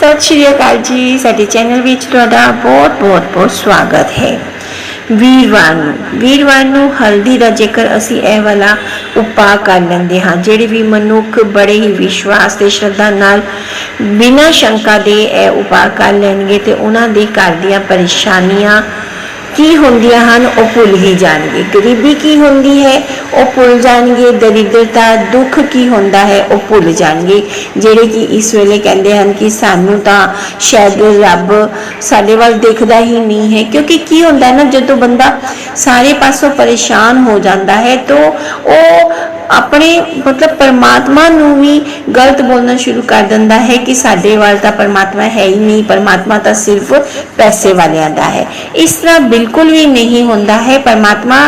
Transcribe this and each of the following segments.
ਸਤਿ ਸ਼੍ਰੀ ਅਕਾਲ ਜੀ। ਸਾਡੇ ਚੈਨਲ ਵਿੱਚ ਤੁਹਾਡਾ ਬਹੁਤ ਬਹੁਤ ਬਹੁਤ ਸਵਾਗਤ ਹੈ। ਵੀਰਵਾਰ ਨੂੰ ਵੀਰਵਾਰ ਨੂੰ ਹਲਦੀ ਦਾ ਜੇਕਰ ਅਸੀਂ ਇਹ ਵਾਲਾ ਉਪਾਅ ਕਰ ਲੈਂਦੇ ਹਾਂ, ਜਿਹੜੇ ਵੀ ਮਨੁੱਖ ਬੜੇ ਹੀ ਵਿਸ਼ਵਾਸ ਤੇ ਸ਼ਰਧਾ ਨਾਲ ਬਿਨਾਂ ਸ਼ੰਕਾ ਦੇ ਇਹ ਉਪਾਅ ਕਰ ਲੈਣਗੇ ਤੇ ਉਹਨਾਂ ਦੇ ਘਰ ਦੀਆਂ ਪਰੇਸ਼ਾਨੀਆਂ ਕੀ ਹੁੰਦੀਆਂ ਹਨ, ਉਹ ਭੁੱਲ ਹੀ ਜਾਣਗੇ। ਗਰੀਬੀ ਕੀ ਹੁੰਦੀ ਹੈ, ਉਹ ਭੁੱਲ ਜਾਣਗੇ। ਦਰਿਦਰਤਾ, ਦੁੱਖ ਕੀ ਹੁੰਦਾ ਹੈ, ਉਹ ਭੁੱਲ ਜਾਣਗੇ। ਜਿਹੜੇ ਕਿ ਇਸ ਵੇਲੇ ਕਹਿੰਦੇ ਹਨ ਕਿ ਸਾਨੂੰ ਤਾਂ ਸ਼ਾਇਦ ਰੱਬ ਸਾਡੇ ਵੱਲ ਦੇਖਦਾ ਹੀ ਨਹੀਂ ਹੈ। ਕਿਉਂਕਿ ਕੀ ਹੁੰਦਾ ਹੈ ਨਾ, ਜਦੋਂ ਬੰਦਾ ਸਾਰੇ ਪਾਸੋਂ ਪਰੇਸ਼ਾਨ ਹੋ ਜਾਂਦਾ ਹੈ, ਤਾਂ ਉਹ ਆਪਣੇ ਮਤਲਬ ਪਰਮਾਤਮਾ ਨੂੰ ਵੀ ਗਲਤ ਬੋਲਣਾ ਸ਼ੁਰੂ ਕਰ ਦਿੰਦਾ ਹੈ ਕਿ ਸਾਡੇ ਵੱਲ ਤਾਂ ਪਰਮਾਤਮਾ ਹੈ ਹੀ ਨਹੀਂ, ਪਰਮਾਤਮਾ ਤਾਂ ਸਿਰਫ ਪੈਸੇ ਵਾਲਿਆਂ ਦਾ ਹੈ। ਇਸ ਤਰ੍ਹਾਂ ਬਿਲਕੁਲ ਵੀ ਨਹੀਂ ਹੁੰਦਾ ਹੈ। ਪਰਮਾਤਮਾ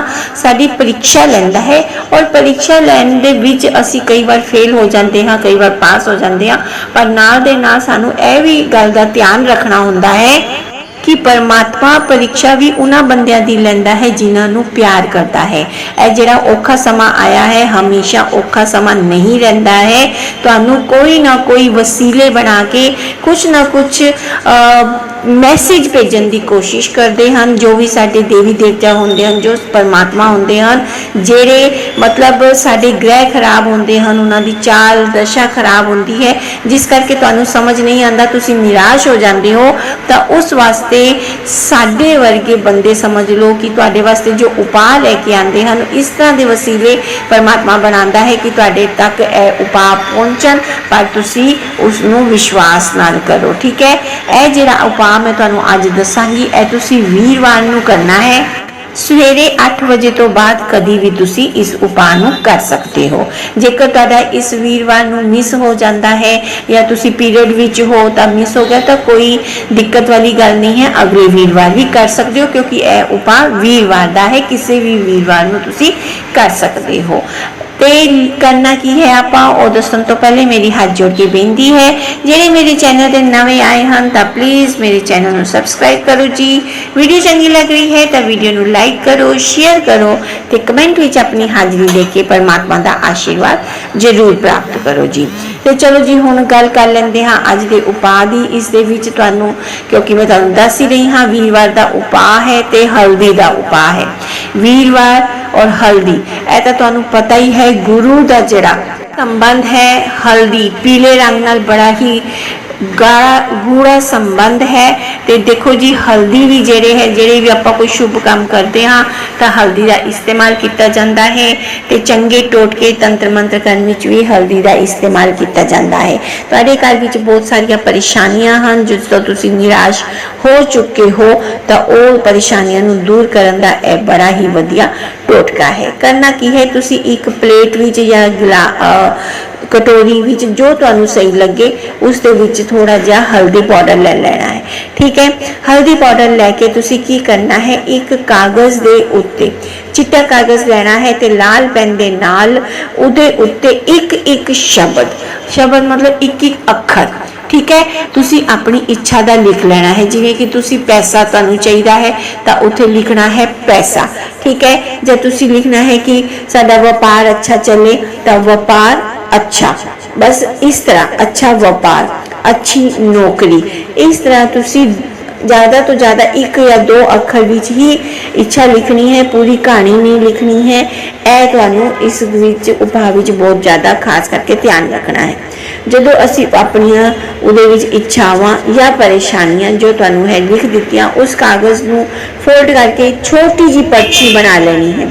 ਸਾਡੀ ਪ੍ਰੀਖਿਆ ਲੈਂਦਾ ਹੈ ਔਰ ਪ੍ਰੀਖਿਆ ਲੈਣ ਦੇ ਵਿੱਚ ਅਸੀਂ ਕਈ ਵਾਰ ਫੇਲ ਹੋ ਜਾਂਦੇ ਹਾਂ, ਕਈ ਵਾਰ ਪਾਸ ਹੋ ਜਾਂਦੇ ਹਾਂ, ਪਰ ਨਾਲ ਦੇ ਨਾਲ ਸਾਨੂੰ ਇਹ ਵੀ ਗੱਲ ਦਾ ਧਿਆਨ ਰੱਖਣਾ ਹੁੰਦਾ ਹੈ ਕਿ ਪਰਮਾਤਮਾ ਪਰੀਖਿਆ ਵੀ ਉਹਨਾਂ ਬੰਦਿਆਂ ਦੀ ਲੈਂਦਾ ਹੈ ਜਿਨ੍ਹਾਂ ਨੂੰ ਪਿਆਰ ਕਰਦਾ ਹੈ। ਇਹ ਜਿਹੜਾ ਔਖਾ ਸਮਾਂ ਆਇਆ ਹੈ, ਹਮੇਸ਼ਾ ਔਖਾ ਸਮਾਂ ਨਹੀਂ ਰਹਿੰਦਾ ਹੈ। ਤੁਹਾਨੂੰ ਕੋਈ ਨਾ ਕੋਈ ਵਸੀਲੇ ਬਣਾ ਕੇ ਕੁਝ ਨਾ ਕੁਝ ਮੈਸੇਜ ਭੇਜਣ ਦੀ ਕੋਸ਼ਿਸ਼ ਕਰਦੇ ਹਨ, ਜੋ ਵੀ ਸਾਡੇ ਦੇਵੀ ਦੇਵਤਾ ਹੁੰਦੇ ਹਨ, ਜੋ ਪਰਮਾਤਮਾ ਹੁੰਦੇ ਹਨ, ਜਿਹੜੇ ਮਤਲਬ ਸਾਡੇ ਗ੍ਰਹਿ ਖਰਾਬ ਹੁੰਦੇ ਹਨ, ਉਹਨਾਂ ਦੀ ਚਾਲ ਦਸ਼ਾ ਖਰਾਬ ਹੁੰਦੀ ਹੈ, ਜਿਸ ਕਰਕੇ ਤੁਹਾਨੂੰ ਸਮਝ ਨਹੀਂ ਆਉਂਦਾ, ਤੁਸੀਂ ਨਿਰਾਸ਼ ਹੋ ਜਾਂਦੇ ਹੋ, ਤਾਂ ਉਸ ਵਾਸਤੇ ਸਾਡੇ ਵਰਗੇ ਬੰਦੇ ਸਮਝ ਲਓ ਕਿ ਤੁਹਾਡੇ ਵਾਸਤੇ ਜੋ ਉਪਾਅ ਲੈ ਕੇ ਆਉਂਦੇ ਹਨ, ਇਸ ਤਰ੍ਹਾਂ ਦੇ ਵਸੀਲੇ ਪਰਮਾਤਮਾ ਬਣਾਉਂਦਾ ਹੈ ਕਿ ਤੁਹਾਡੇ ਤੱਕ ਇਹ ਉਪਾਅ ਪਹੁੰਚਣ, ਪਰ ਤੁਸੀਂ ਉਸ ਨੂੰ ਵਿਸ਼ਵਾਸ ਨਾਲ ਕਰੋ, ਠੀਕ ਹੈ? ਇਹ ਜਿਹੜਾ ਉਪਾਅ ਮੈਂ ਤੁਹਾਨੂੰ ਅੱਜ ਦੱਸਾਂਗੀ, ਇਹ ਤੁਸੀਂ ਵੀਰਵਾਰ ਨੂੰ ਕਰਨਾ ਹੈ। ਸਵੇਰੇ 8 ਵਜੇ ਤੋਂ ਬਾਅਦ ਕਦੀ ਵੀ ਤੁਸੀਂ ਇਸ ਉਪਾਅ ਨੂੰ ਕਰ ਸਕਦੇ ਹੋ। ਜੇਕਰ ਤੁਹਾਡਾ ਇਸ ਵੀਰਵਾਰ ਨੂੰ ਮਿਸ ਹੋ ਜਾਂਦਾ ਹੈ ਜਾਂ ਤੁਸੀਂ ਪੀਰੀਅਡ ਵਿੱਚ ਹੋ ਤਾਂ ਮਿਸ ਹੋ ਗਿਆ ਤਾਂ ਕੋਈ ਦਿੱਕਤ ਵਾਲੀ ਗੱਲ ਨਹੀਂ ਹੈ, ਅਗਲੇ ਵੀਰਵਾਰ ਵੀ ਕਰ ਸਕਦੇ ਹੋ ਕਿਉਂਕਿ ਇਹ ਉਪਾਅ ਵੀਰਵਾਰ ਦਾ ਹੈ, ਕਿਸੇ ਵੀ ਵੀਰਵਾਰ ਨੂੰ ਤੁਸੀਂ ਕਰ ਸਕਦੇ ਹੋ। ਤੇ ਕਰਨਾ ਕੀ ਹੈ ਆਪਾਂ? ਉਹ ਦੱਸਣ ਤੋਂ ਪਹਿਲੇ ਮੇਰੀ ਹੱਥ ਜੋੜ ਕੇ ਬੇਨਤੀ ਹੈ, ਜਿਹੜੇ ਮੇਰੇ ਚੈਨਲ ਤੇ ਨਵੇਂ ਆਏ ਹਨ ਤਾਂ ਪਲੀਜ਼ ਮੇਰੇ ਚੈਨਲ ਨੂੰ ਸਬਸਕ੍ਰਾਈਬ ਕਰੋ ਜੀ। ਵੀਡੀਓ ਚੰਗੀ ਲੱਗ ਰਹੀ ਹੈ ਤਾਂ ਵੀਡੀਓ ਨੂੰ ਲਾਈਕ ਕਰੋ ਸ਼ੇਅਰ ਕਰੋ ਤੇ ਕਮੈਂਟ ਵਿੱਚ ਆਪਣੀ ਹਾਜ਼ਰੀ ਦੇ ਕੇ ਪਰਮਾਤਮਾ ਦਾ ਆਸ਼ੀਰਵਾਦ ਜ਼ਰੂਰ ਪ੍ਰਾਪਤ ਕਰੋ ਜੀ। ਤੇ ਚਲੋ ਜੀ, ਹੁਣ ਗੱਲ ਕਰ ਲੈਂਦੇ ਹਾਂ ਅੱਜ ਦੇ ਉਪਾਅ ਦੀ। ਇਸ ਦੇ ਵਿੱਚ ਤੁਹਾਨੂੰ, ਕਿਉਂਕਿ ਮੈਂ ਤੁਹਾਨੂੰ ਦੱਸ ਹੀ ਰਹੀ ਹਾਂ, ਵੀਰਵਾਰ ਦਾ ਉਪਾਅ ਹੈ ਤੇ ਹਲਦੀ ਦਾ ਉਪਾਅ ਹੈ। ਵੀਰਵਾਰ ਔਰ ਹਲਦੀ ਇਹ ਤਾਂ ਤੁਹਾਨੂੰ ਪਤਾ ਹੀ ਹੈ ਗੁਰੂ ਦਾ ਜਿਹੜਾ ਸੰਬੰਧ ਹੈ, ਹਲਦੀ ਪੀਲੇ ਰੰਗ ਨਾਲ ਬੜਾ ਹੀ ਗਾੜਾ ਗੂੜਾ ਸੰਬੰਧ ਹੈ ਤੇ ਦੇਖੋ ਜੀ, ਹਲਦੀ ਵੀ ਜਿਹੜੇ ਹੈ, ਜਿਹੜੇ ਵੀ ਆਪਾਂ ਕੋਈ ਸ਼ੁਭ ਕੰਮ ਕਰਦੇ ਹਾਂ, ਤਾਂ ਹਲਦੀ ਦਾ ਇਸਤੇਮਾਲ ਕੀਤਾ ਜਾਂਦਾ ਹੈ ਤੇ ਚੰਗੇ ਟੋਟਕੇ ਤੰਤਰ ਮੰਤਰ ਕਰਨ ਵਿੱਚ ਵੀ ਹਲਦੀ ਦਾ ਇਸਤੇਮਾਲ ਕੀਤਾ ਜਾਂਦਾ ਹੈ। ਤੁਹਾਡੇ ਘਰ ਵਿੱਚ ਬਹੁਤ ਸਾਰੀਆਂ ਪਰੇਸ਼ਾਨੀਆਂ ਹਨ ਜਿਸ ਤੋਂ ਤੁਸੀਂ ਨਿਰਾਸ਼ ਹੋ ਚੁੱਕੇ ਹੋ, ਤਾਂ ਉਹ ਪਰੇਸ਼ਾਨੀਆਂ ਨੂੰ ਦੂਰ ਕਰਨ ਦਾ ਇਹ ਬੜਾ ਹੀ ਵਧੀਆ ਟੋਟਕਾ ਹੈ। ਕਰਨਾ ਕੀ ਹੈ, ਤੁਸੀਂ ਇੱਕ ਪਲੇਟ ਵਿੱਚ ਜਾਂ ਗਲਾ ਕਟੋਰੀ ਵਿੱਚ ਜੋ ਤੁਹਾਨੂੰ ਸਹੀ ਲੱਗੇ, ਉਸ ਦੇ ਵਿੱਚ ਥੋੜਾ ਜਿਹਾ ਹਲਦੀ ਪਾਊਡਰ ਲੈ ਲੈਣਾ ਹੈ। ਠੀਕ ਹੈ? ਹਲਦੀ ਪਾਊਡਰ ਲੈ ਕੇ ਤੁਸੀਂ ਕੀ ਕਰਨਾ ਹੈ? ਇੱਕ ਕਾਗਜ਼ ਦੇ ਉੱਤੇ ਚਿੱਟਾ ਕਾਗਜ਼ ਲੈਣਾ ਹੈ ਤੇ ਲਾਲ ਪੈਨ ਦੇ ਨਾਲ ਉਹਦੇ ਉੱਤੇ ਇੱਕ ਇੱਕ ਸ਼ਬਦ। ਸ਼ਬਦ ਮਤਲਬ ਇੱਕ ਇੱਕ ਅੱਖਰ। ਠੀਕ ਹੈ? ਤੁਸੀਂ ਆਪਣੀ ਇੱਛਾ ਦਾ ਲਿਖ ਲੈਣਾ ਹੈ। ਜਿਵੇਂ ਕਿ ਤੁਸੀਂ ਪੈਸਾ ਤੁਹਾਨੂੰ ਚਾਹੀਦਾ ਹੈ, ਤਾਂ ਉੱਥੇ ਲਿਖਣਾ ਹੈ ਪੈਸਾ। ਠੀਕ ਹੈ? ਜੇ ਤੁਸੀਂ ਲਿਖਣਾ ਹੈ ਕਿ ਸਾਡਾ ਵਪਾਰ ਅੱਛਾ ਚੱਲੇ, ਤਾਂ ਵਪਾਰ ਅੱਛਾ। ਬਸ ਇਸ ਤਰ੍ਹਾਂ, ਅੱਛਾ ਵਪਾਰ, ਅੱਛੀ ਨੌਕਰੀ। ਇਸ ਤਰ੍ਹਾਂ ਤੁਸੀਂ ਜ਼ਿਆਦਾ ਤੋਂ ਜ਼ਿਆਦਾ ਇੱਕ ਜਾਂ ਦੋ ਅੱਖਰ ਵਿੱਚ ਹੀ ਇੱਛਾ ਲਿਖਣੀ ਹੈ, ਪੂਰੀ ਕਹਾਣੀ ਨਹੀਂ ਲਿਖਣੀ ਹੈ। ਇਹ ਤੁਹਾਨੂੰ ਇਸ ਵਿੱਚ ਉਪਾਅ ਵਿੱਚ ਬਹੁਤ ਜ਼ਿਆਦਾ ਖਾਸ ਕਰਕੇ ਧਿਆਨ ਰੱਖਣਾ ਹੈ। ਜਦੋਂ ਅਸੀਂ ਆਪਣੀਆਂ ਉਹਦੇ ਵਿੱਚ ਇੱਛਾਵਾਂ ਜਾਂ ਪਰੇਸ਼ਾਨੀਆਂ ਜੋ ਤੁਹਾਨੂੰ ਹੈ ਲਿਖ ਦਿੱਤੀਆਂ, ਉਸ ਕਾਗਜ਼ ਨੂੰ ਫੋਲਡ ਕਰਕੇ ਛੋਟੀ ਜੀ ਪਰਚੀ ਬਣਾ ਲੈਣੀ ਹੈ।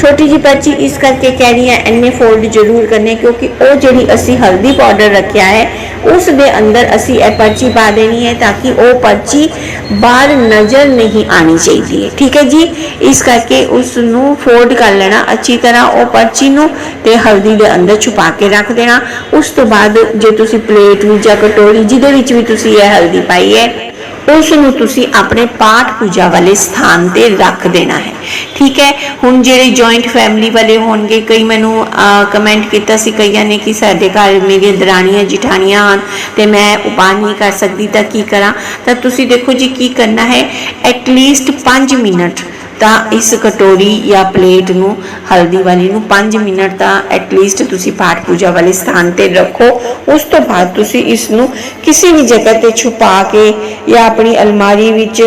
ਛੋਟੀ ਜੀ ਪਰਚੀ ਇਸ ਕਰਕੇ ਕਹਿ ਰਹੀ ਹੈ, ਇੰਨੇ ਫੋਲਡ ਜ਼ਰੂਰ ਕਰਨੇ, ਕਿਉਂਕਿ ਉਹ ਜਿਹੜੀ ਅਸੀਂ ਹਲਦੀ ਪਾਊਡਰ ਰੱਖਿਆ ਹੈ, ਉਸ ਦੇ ਅੰਦਰ ਅਸੀਂ ਇਹ ਪਰਚੀ ਪਾ ਦੇਣੀ ਹੈ ਤਾਂ ਕਿ ਉਹ ਪਰਚੀ ਬਾਹਰ ਨਜ਼ਰ ਨਹੀਂ ਆਣੀ ਚਾਹੀਦੀ ਹੈ। ਠੀਕ ਹੈ ਜੀ? ਇਸ ਕਰਕੇ ਉਸ ਨੂੰ ਫੋਲਡ ਕਰ ਲੈਣਾ, ਅੱਛੀ ਤਰ੍ਹਾਂ ਉਹ ਪਰਚੀ ਨੂੰ ਤੇ ਹਲਦੀ ਦੇ ਅੰਦਰ ਛੁਪਾ ਕੇ ਰੱਖ ਦੇਣਾ। ਉਸ ਤੋਂ ਬਾਅਦ ਜੇ ਤੁਸੀਂ ਪਲੇਟ ਵਿੱਚ ਜਾਂ ਕਟੋਰੀ ਜਿਹਦੇ ਵਿੱਚ ਵੀ ਤੁਸੀਂ ਇਹ ਹਲਦੀ ਪਾਈ ਹੈ ਉਸ ਨੂੰ ਤੁਸੀਂ ਆਪਣੇ ਪਾਠ ਪੂਜਾ ਵਾਲੇ ਸਥਾਨ ਤੇ ਰੱਖ ਦੇਣਾ ਹੈ। ਠੀਕ ਹੈ? ਹੁਣ ਜਿਹੜੇ ਜੁਆਇੰਟ ਫੈਮਿਲੀ ਵਾਲੇ ਹੋਣਗੇ, ਕਈ ਮੈਨੂੰ ਕਮੈਂਟ ਕੀਤਾ ਸੀ ਕਈਆਂ ਨੇ ਕਿ ਸਾਡੇ ਘਰ ਮੇਰੀਆਂ ਦਰਾਣੀਆਂ, ਜਠਾਣੀਆਂ ਹਨ ਤੇ ਮੈਂ ਉਪਾਅ ਨਹੀਂ ਕਰ ਸਕਦੀ ਤਾਂ ਕੀ ਕਰਾਂ? ਤਾਂ ਤੁਸੀਂ ਦੇਖੋ ਜੀ ਕੀ ਕਰਨਾ ਹੈ। ਐਟ ਲੀਸਟ 5 ਮਿੰਟ ਤਾਂ ਇਸ ਕਟੋਰੀ ਜਾਂ ਪਲੇਟ ਨੂੰ ਹਲਦੀ ਵਾਲੀ ਨੂੰ 5 ਮਿੰਟ ਤਾਂ ਐਟਲੀਸਟ ਤੁਸੀਂ ਪਾਠ ਪੂਜਾ ਵਾਲੇ ਸਥਾਨ ਤੇ ਰੱਖੋ। ਉਸ ਤੋਂ ਬਾਅਦ ਤੁਸੀਂ ਇਸ ਨੂੰ ਕਿਸੇ ਵੀ ਜਗ੍ਹਾ ਤੇ ਛੁਪਾ ਕੇ ਜਾਂ ਆਪਣੀ ਅਲਮਾਰੀ ਵਿੱਚ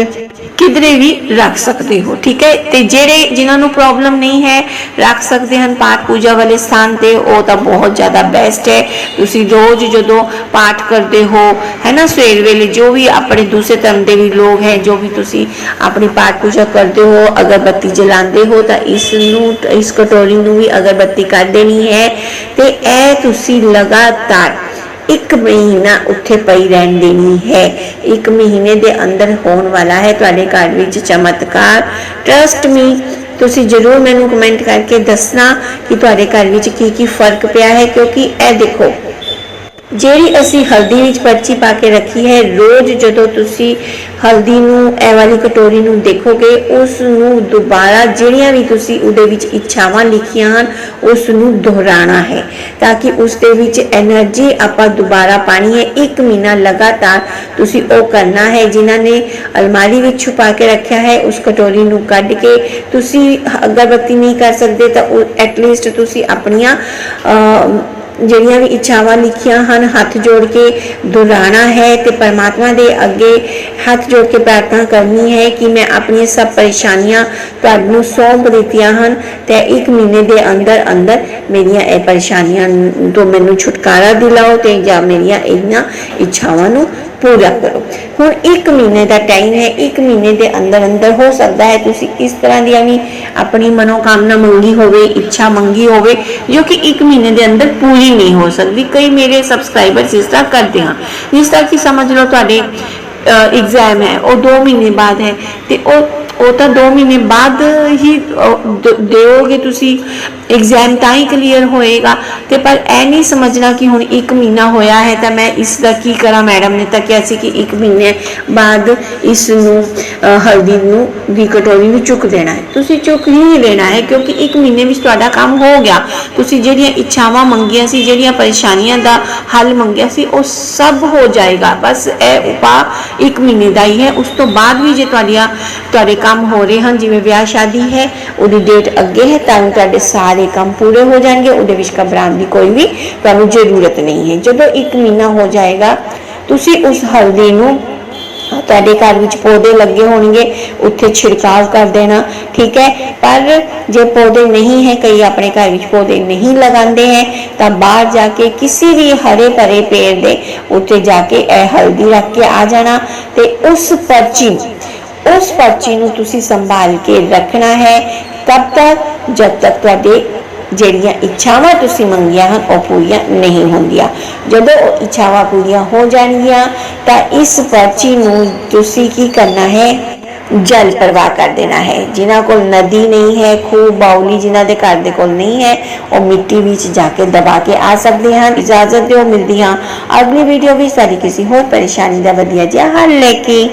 ਕਿਧਰੇ ਵੀ ਰੱਖ ਸਕਦੇ ਹੋ, ਠੀਕ ਹੈ? ਤੇ ਜਿਹੜੇ ਜਿਨ੍ਹਾਂ ਨੂੰ ਪ੍ਰੋਬਲਮ ਨਹੀਂ ਹੈ, ਰੱਖ ਸਕਦੇ ਹਨ। ਪਾਠ ਪੂਜਾ ਵਾਲੇ ਸਥਾਨ ਤੇ ਉਹ ਤਾਂ ਬਹੁਤ ਜ਼ਿਆਦਾ ਬੈਸਟ ਹੈ। ਤੁਸੀਂ ਰੋਜ਼ ਜਦੋਂ ਪਾਠ ਕਰਦੇ ਹੋ, ਹੈ ਨਾ, ਸਵੇਰ ਵੇਲੇ ਜੋ ਵੀ ਆਪਣੇ ਦੂਸਰੇ ਧਰਮ ਦੇ ਵੀ ਲੋਕ ਹੈ, ਜੋ ਵੀ ਤੁਸੀਂ ਆਪਣੀ ਪਾਠ ਪੂਜਾ ਕਰਦੇ ਹੋ, ਅਗਰਬੱਤੀ ਜਲਾਉਂਦੇ ਹੋ, ਤਾਂ ਇਸ ਨੂੰ, ਇਸ ਕਟੋਰੀ ਨੂੰ ਵੀ ਅਗਰਬੱਤੀ ਕਰ ਦੇਣੀ ਹੈ। ਤੇ ਇਹ ਤੁਸੀਂ ਲਗਾਤਾਰ ਇੱਕ ਮਹੀਨਾ ਉੱਥੇ ਪਈ ਰਹਿਣ ਦੇਣੀ ਹੈ। ਇੱਕ ਮਹੀਨੇ ਦੇ ਅੰਦਰ ਹੋਣ ਵਾਲਾ ਹੈ। ਤੁਹਾਡੇ ਘਰ ਵਿੱਚ ਚਮਤਕਾਰ। ਟਰਸਟ ਮੀ ਤੁਸੀਂ ਜਰੂਰ ਮੈਨੂੰ ਕਮੈਂਟ ਕਰਕੇ ਦੱਸਣਾ ਕਿ ਤੁਹਾਡੇ ਘਰ ਵਿੱਚ ਕੀ ਕੀ ਫ਼ਰਕ ਪਿਆ ਹੈ, ਕਿਉਂਕਿ ਇਹ ਦੇਖੋ ਜਿਹੜੀ ਅਸੀਂ ਹਲਦੀ ਵਿੱਚ ਪਰਚੀ ਪਾ ਕੇ ਰੱਖੀ ਹੈ, ਰੋਜ਼ ਜਦੋਂ ਤੁਸੀਂ ਹਲਦੀ ਨੂੰ, ਇਹ ਵਾਲੀ ਕਟੋਰੀ ਨੂੰ ਦੇਖੋਗੇ ਉਸ ਨੂੰ ਦੁਬਾਰਾ ਜਿਹੜੀਆਂ ਵੀ ਤੁਸੀਂ ਉਹਦੇ ਵਿੱਚ ਇੱਛਾਵਾਂ ਲਿਖੀਆਂ ਹਨ ਉਸ ਨੂੰ ਦੁਹਰਾਣਾ ਹੈ। ਤਾਂ ਕਿ ਉਸ ਦੇ ਵਿੱਚ એનર્ਜੀ ਆਪਾਂ ਦੁਬਾਰਾ ਪਾਣੀ ਹੈ, ਇੱਕ ਮਹੀਨਾ ਲਗਾਤਾਰ ਤੁਸੀਂ ਉਹ ਕਰਨਾ ਹੈ, ਜਿਨ੍ਹਾਂ ਨੇ ਅਲਮਾਰੀ ਵਿੱਚ ਛੁਪਾ ਕੇ ਰੱਖਿਆ ਹੈ, ਉਸ ਕਟੋਰੀ ਨੂੰ ਕੱਢ ਕੇ ਤੁਸੀਂ ਅਗਰਬੱਤੀ ਨਹੀਂ ਕਰ ਸਕਦੇ, ਤਾਂ ਐਟਲੀਸਟ ਤੁਸੀਂ ਆਪਣੀਆਂ ਜਿਹੜੀਆਂ ਵੀ ਇੱਛਾਵਾਂ ਲਿਖੀਆਂ ਹਨ, ਹੱਥ ਜੋੜ ਕੇ ਦੁਹਰਾਣਾ ਹੈ ਤੇ ਪਰਮਾਤਮਾ ਦੇ ਅੱਗੇ ਹੱਥ ਜੋੜ ਕੇ ਪ੍ਰਾਰਥਨਾ ਕਰਨੀ ਹੈ ਕਿ ਮੈਂ ਆਪਣੀਆਂ ਸਭ ਪਰੇਸ਼ਾਨੀਆਂ ਤੁਹਾਨੂੰ ਸੌਂਪ ਦਿੱਤੀਆਂ ਹਨ ਤੇ ਇੱਕ ਮਹੀਨੇ ਦੇ ਅੰਦਰ ਅੰਦਰ ਮੇਰੀਆਂ ਇਹ ਪਰੇਸ਼ਾਨੀਆਂ ਤੋਂ ਮੈਨੂੰ ਛੁਟਕਾਰਾ ਦਿਲਾਓ ਤੇ ਜਾਂ ਮੇਰੀਆਂ ਇਹਨਾਂ ਇੱਛਾਵਾਂ ਨੂੰ ਪੂਰਾ ਕਰੋ। ਹੁਣ ਇੱਕ ਮਹੀਨੇ ਦਾ ਟਾਈਮ ਹੈ, ਇੱਕ ਮਹੀਨੇ ਦੇ ਅੰਦਰ ਅੰਦਰ ਹੋ ਸਕਦਾ ਹੈ ਤੁਸੀਂ ਇਸ ਤਰ੍ਹਾਂ ਦੀਆਂ ਵੀ ਆਪਣੀ ਮਨੋਕਾਮਨਾ ਮੰਗੀ ਹੋਵੇ, ਇੱਛਾ ਮੰਗੀ ਹੋਵੇ ਜੋ ਕਿ ਇੱਕ ਮਹੀਨੇ ਦੇ ਅੰਦਰ ਪੂਰੀ ਨਹੀਂ ਹੋ ਸਕਦੀ। ਕਈ ਮੇਰੇ ਸਬਸਕ੍ਰਾਈਬਰਸ ਇਸ ਤਰ੍ਹਾਂ ਕਰਦੇ ਹਨ ਜਿਸ ਤਰ੍ਹਾਂ ਕਿ ਸਮਝ ਲਓ ਤੁਹਾਡੇ ਐਗਜ਼ਾਮ ਹੈ, ਉਹ 2 ਮਹੀਨੇ ਬਾਅਦ ਹੈ ਤੇ ਉਹ ਉਹ ਤਾਂ 2 ਮਹੀਨੇ ਬਾਅਦ ਹੀ ਅਹ, ਦਿਓਗੇ ਤੁਸੀਂ ਐਗਜ਼ਾਮ ਤਾਂ ਹੀ ਕਲੀਅਰ ਹੋਏਗਾ। ਤੇ ਪਰ ਇਹ ਨਹੀਂ ਸਮਝਣਾ ਕਿ ਹੁਣ 1 ਮਹੀਨਾ ਹੋਇਆ ਹੈ ਤਾਂ ਮੈਂ ਇਸ ਦਾ ਕੀ ਕਰਾਂ? ਮੈਡਮ ਨੇ ਤਾਂ ਕਿਹਾ ਸੀ ਕਿ 1 ਮਹੀਨੇ ਬਾਅਦ ਇਸ ਨੂੰ ਹਲਦੀ ਨੂੰ ਦੀ ਕਟੋਰੀ ਨੂੰ ਚੁੱਕ ਦੇਣਾ ਹੈ। ਤੁਸੀਂ ਚੁੱਕ ਹੀ ਦੇਣਾ ਹੈ ਕਿਉਂਕਿ 1 ਮਹੀਨੇ ਵਿੱਚ ਤੁਹਾਡਾ ਕੰਮ ਹੋ ਗਿਆ। ਤੁਸੀਂ ਜਿਹੜੀਆਂ ਇੱਛਾਵਾਂ ਮੰਗੀਆਂ ਸੀ ਜਿਹੜੀਆਂ ਪਰੇਸ਼ਾਨੀਆਂ ਦਾ ਹੱਲ ਮੰਗਿਆ ਸੀ ਉਹ ਸਭ ਹੋ ਜਾਏਗਾ। ਬਸ ਇਹ ਉਪਾਅ 1 ਮਹੀਨੇ ਦਾ ਹੀ ਹੈ। ਉਸ ਤੋਂ ਬਾਅਦ ਵੀ ਜੇ ਤੁਹਾਡੀਆਂ ਤੁਹਾਡੇ ਕੰਮ ਹੋ ਰਹੇ ਹਨ, ਜਿਵੇਂ ਵਿਆਹ ਸ਼ਾਦੀ ਹੈ, ਉਹਦੀ ਡੇਟ ਅੱਗੇ ਹੈ, ਤਾਂ ਤੁਹਾਡੇ ਸਾਰੇ ਕੰਮ ਪੂਰੇ ਹੋ ਜਾਣਗੇ, ਉਹਦੇ ਵਿੱਚ ਘਬਰਾਉਣ ਦੀ ਕੋਈ ਵੀ ਤੁਹਾਨੂੰ ਜ਼ਰੂਰਤ ਨਹੀਂ ਹੈ। ਜਦੋਂ 1 ਮਹੀਨਾ ਹੋ ਜਾਏਗਾ, ਤੁਸੀਂ ਉਸ ਹਲਦੀ ਨੂੰ ਤੁਹਾਡੇ ਘਰ ਵਿੱਚ ਪੌਦੇ ਲੱਗੇ ਹੋਣਗੇ, ਉੱਥੇ ਛਿੜਕਾਵ ਕਰ ਦੇਣਾ, ਠੀਕ ਹੈ? ਪਰ ਜੇ ਪੌਦੇ ਨਹੀਂ ਹੈ, ਕਈ ਆਪਣੇ ਘਰ ਵਿੱਚ ਪੌਦੇ ਨਹੀਂ ਲਗਾਉਂਦੇ ਹੈ, ਤਾਂ ਬਾਹਰ ਜਾ ਕੇ ਕਿਸੇ ਵੀ ਹਰੇ ਭਰੇ ਪੇੜ ਦੇ ਉੱਤੇ ਜਾ ਕੇ ਇਹ ਹਲਦੀ ਰੱਖ ਕੇ ਆ ਜਾਣਾ ਤੇ ਉਸ ਪਰਚੀ ਉਸ ਪਰਚੀ ਨੂੰ ਤੁਸੀਂ ਸੰਭਾਲ ਕੇ ਰੱਖਣਾ ਹੈ ਤਬ ਤੱਕ ਜਦ ਤੱਕ ਤੁਹਾਡੇ ਜਿਹੜੀਆਂ ਇੱਛਾਵਾਂ ਤੁਸੀਂ ਮੰਗੀਆਂ ਹਨ ਉਹ ਪੂਰੀਆਂ ਨਹੀਂ ਹੁੰਦੀਆਂ ਜਦੋਂ ਉਹ ਇੱਛਾਵਾਂ ਪੂਰੀਆਂ ਹੋ ਜਾਣਗੀਆਂ ਤਾਂ ਇਸ ਪਰਚੀ ਨੂੰ ਤੁਸੀਂ ਕੀ ਕਰਨਾ ਹੈ ਜਲ ਪ੍ਰਵਾਹ ਕਰ ਦੇਣਾ ਹੈ ਜਿਨ੍ਹਾਂ ਕੋਲ ਨਦੀ ਨਹੀਂ ਹੈ ਖੂਹ ਬਾਉਲੀ ਜਿਨ੍ਹਾਂ ਦੇ ਘਰ ਦੇ ਕੋਲ ਨਹੀਂ ਹੈ ਉਹ ਮਿੱਟੀ ਵਿੱਚ ਜਾ ਕੇ ਦਬਾ ਕੇ ਆ ਸਕਦੇ ਹਨ ਇਜਾਜ਼ਤ ਦਿਓ ਮਿਲਦੀ ਹਾਂ ਅਗਲੀ ਵੀਡੀਓ ਵਿੱਚ ਸਾਡੀ ਕਿਸੇ ਹੋਰ ਪਰੇਸ਼ਾਨੀ ਦਾ ਵਧੀਆ ਜਿਹਾ ਹੱਲ ਲੈ ਕੇ